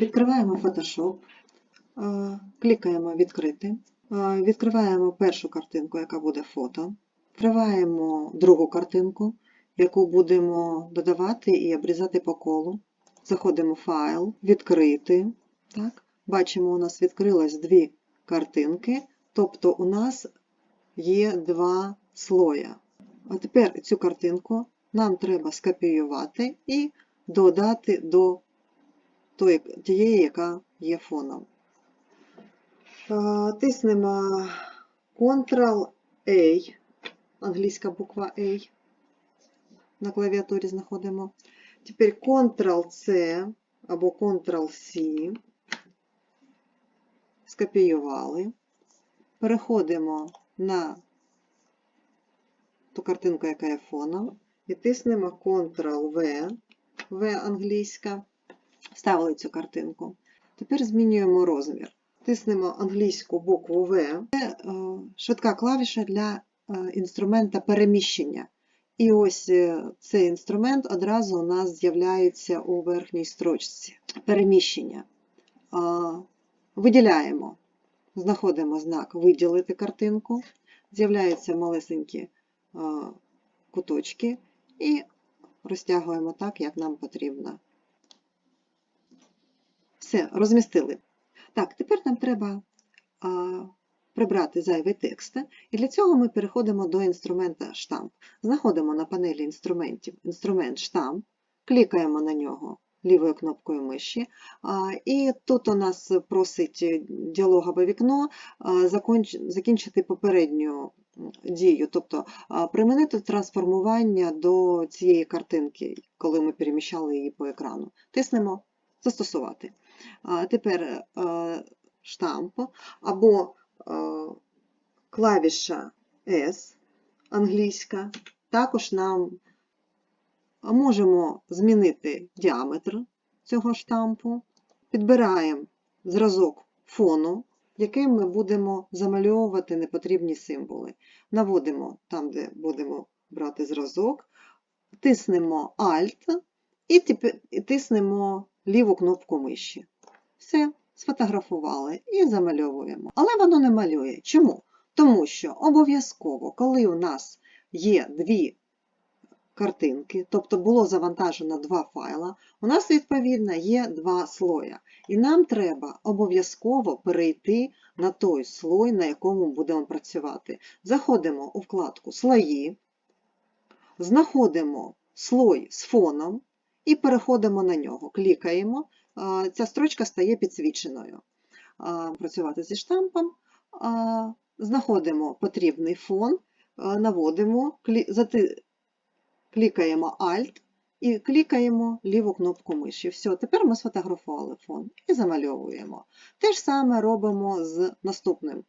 Відкриваємо Photoshop, е, клікаємо Відкрити, е, відкриваємо першу картинку, яка буде фото, відкриваємо другу картинку, яку будемо додавати і обрізати по колу. Заходимо в файл, відкрити. Так. Бачимо, у нас відкрилось дві картинки, тобто у нас є два слоя. А тепер цю картинку нам треба скопіювати і додати до тієї, яка є фоном. Тиснемо Ctrl-A, англійська буква A. На клавіатурі знаходимо. Тепер Ctrl-C або Ctrl-C. Скопіювали. Переходимо на ту картинку, яка є фоном, і тиснемо Ctrl-V, V англійська. Вставили цю картинку. Тепер змінюємо розмір. Тиснемо англійську букву V. Це е, швидка клавіша для е, інструмента переміщення. І ось е, цей інструмент одразу у нас з'являється у верхній строчці. Переміщення. Виділяємо. Знаходимо знак Виділити картинку. З'являються малесенькі куточки і розтягуємо так, як нам потрібно. Все, розмістили. Так, тепер нам треба а, прибрати зайвий текст. І для цього ми переходимо до інструмента штамп. Знаходимо на панелі інструментів інструмент штамп, клікаємо на нього лівою кнопкою миші. А, І тут у нас просить діалогове вікно а, законч- закінчити попередню дію, тобто примінити трансформування до цієї картинки, коли ми переміщали її по екрану. Тиснемо Застосувати. Тепер е, штамп або е, клавіша S англійська. Також нам можемо змінити діаметр цього штампу. Підбираємо зразок фону, яким ми будемо замальовувати непотрібні символи. Наводимо там, де будемо брати зразок, тиснемо Alt і тиснемо ліву кнопку миші. Все, сфотографували і замальовуємо. Але воно не малює. Чому? Тому що обов'язково, коли у нас є дві картинки, тобто було завантажено два файла, у нас, відповідно, є два слоя. І нам треба обов'язково перейти на той слой, на якому будемо працювати. Заходимо у вкладку Слої, знаходимо слой з фоном і переходимо на нього. Клікаємо, ця строчка стає підсвіченою. Працювати зі штампом, знаходимо потрібний фон, наводимо, клікаємо Alt і клікаємо ліву кнопку миші. Все, тепер ми сфотографували фон і замальовуємо. Те ж саме робимо з наступним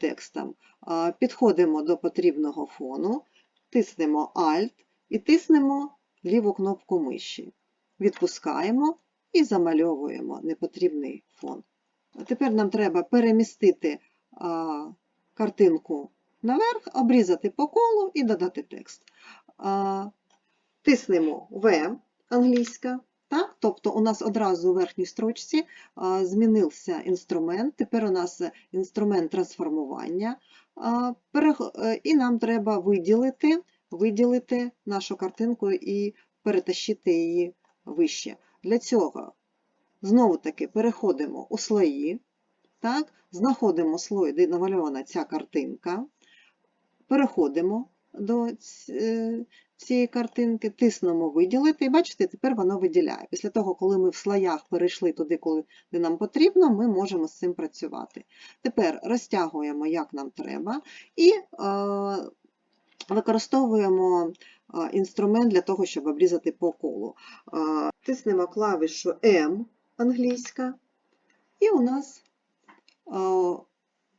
текстом. Підходимо до потрібного фону, тиснемо Alt і тиснемо ліву кнопку миші. Відпускаємо і замальовуємо непотрібний фон. Тепер нам треба перемістити а, картинку наверх, обрізати по колу і додати текст. А, Тиснемо В англійська. Так? Тобто у нас одразу у верхній строчці а, змінився інструмент. Тепер у нас інструмент трансформування. А, перех- е, І нам треба виділити, виділити нашу картинку і перетащити її вище. Для цього знову-таки переходимо у слої, так? знаходимо слой, де намальована ця картинка, переходимо до е, цієї картинки, тиснемо виділити, і бачите, тепер воно виділяє. Після того, коли ми в слоях перейшли туди, коли нам потрібно, ми можемо з цим працювати. Тепер розтягуємо, як нам треба, і е, використовуємо е, інструмент для того, щоб обрізати по колу. Тиснемо клавішу M англійська, і у нас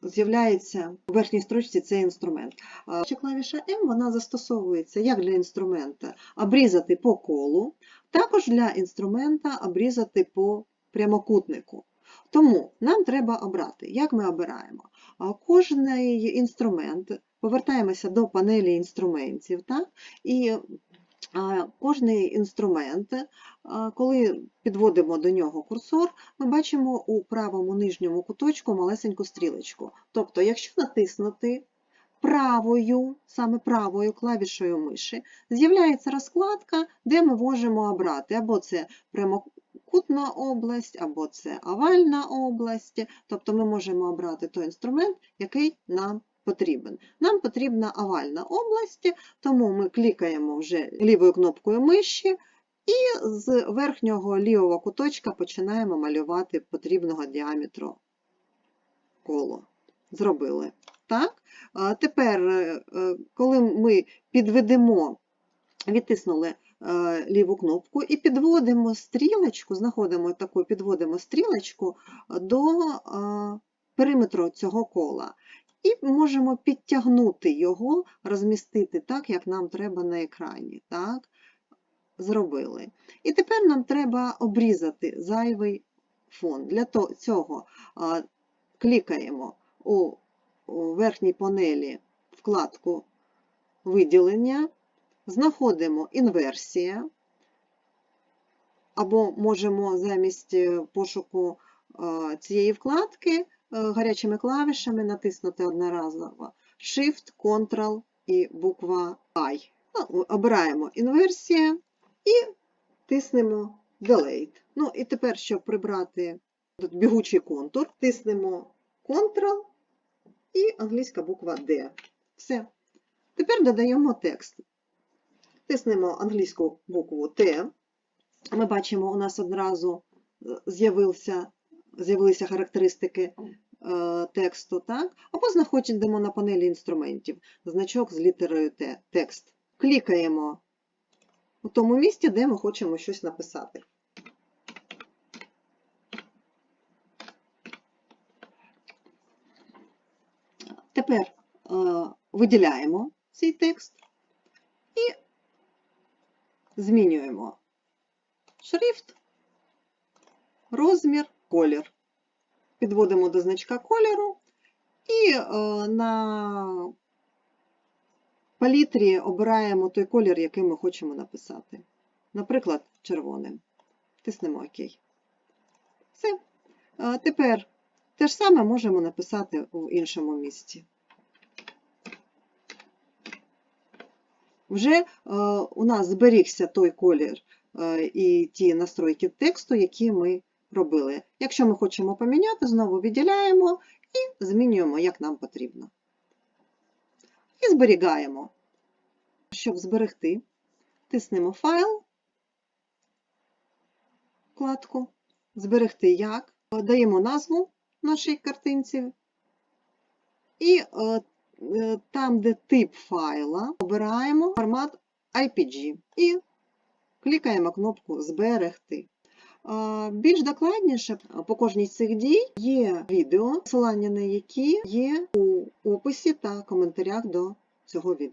з'являється у верхній строчці цей інструмент. Ще клавіша M вона застосовується як для інструмента обрізати по колу, також для інструмента обрізати по прямокутнику. Тому нам треба обрати, як ми обираємо. Кожний інструмент, повертаємося до панелі інструментів, так? і кожний інструмент, коли підводимо до нього курсор, ми бачимо у правому нижньому куточку малесеньку стрілочку. Тобто, якщо натиснути правою, саме правою клавішою миші, з'являється розкладка, де ми можемо обрати або це прямокутна область, або це овальна область. Тобто ми можемо обрати той інструмент, який нам потрібен. Нам потрібна овальна область, тому ми клікаємо вже лівою кнопкою миші і з верхнього лівого куточка починаємо малювати потрібного діаметру коло. Зробили. Так? Тепер, е, е, коли ми підведемо, відтиснули е, ліву кнопку і підводимо стрілочку, знаходимо таку, підводимо стрілочку до периметру цього кола. І можемо підтягнути його, розмістити так, як нам треба на екрані. Так? Зробили. І тепер нам треба обрізати зайвий фон. Для цього клікаємо у, верхній панелі вкладку виділення, знаходимо інверсія, або можемо замість е, пошуку е, цієї вкладки гарячими клавішами натиснути одноразово Shift, Ctrl і буква I. Ну, Обираємо інверсія і тиснемо Delete. Ну і тепер, щоб прибрати тут бігучий контур, тиснемо Ctrl і англійська буква D. Все. Тепер додаємо текст. Тиснемо англійську букву Т. Ми бачимо, у нас одразу е, з'явився, з'явилися характеристики е, тексту, так? або знаходимо на панелі інструментів значок з літерою Т, текст. Клікаємо у тому місці, де ми хочемо щось написати. Тепер е, виділяємо цей текст і змінюємо шрифт, розмір, колір. Підводимо до значка кольору і е, на палітрі обираємо той колір, який ми хочемо написати. Наприклад, червоним. Тиснемо ОК. Все. Е, Тепер те ж саме можемо написати в іншому місці. Вже е, у нас зберігся той колір і ті настройки тексту, які ми робили. Якщо ми хочемо поміняти, знову відділяємо і змінюємо, як нам потрібно. І зберігаємо. Щоб зберегти, тиснемо файл, вкладку, зберегти як, даємо назву нашій картинці. І е, е, там, де тип файла, обираємо формат IPG і клікаємо кнопку Зберегти. Більш докладніше по кожній з цих дій є відео, посилання на які є у описі та коментарях до цього відео.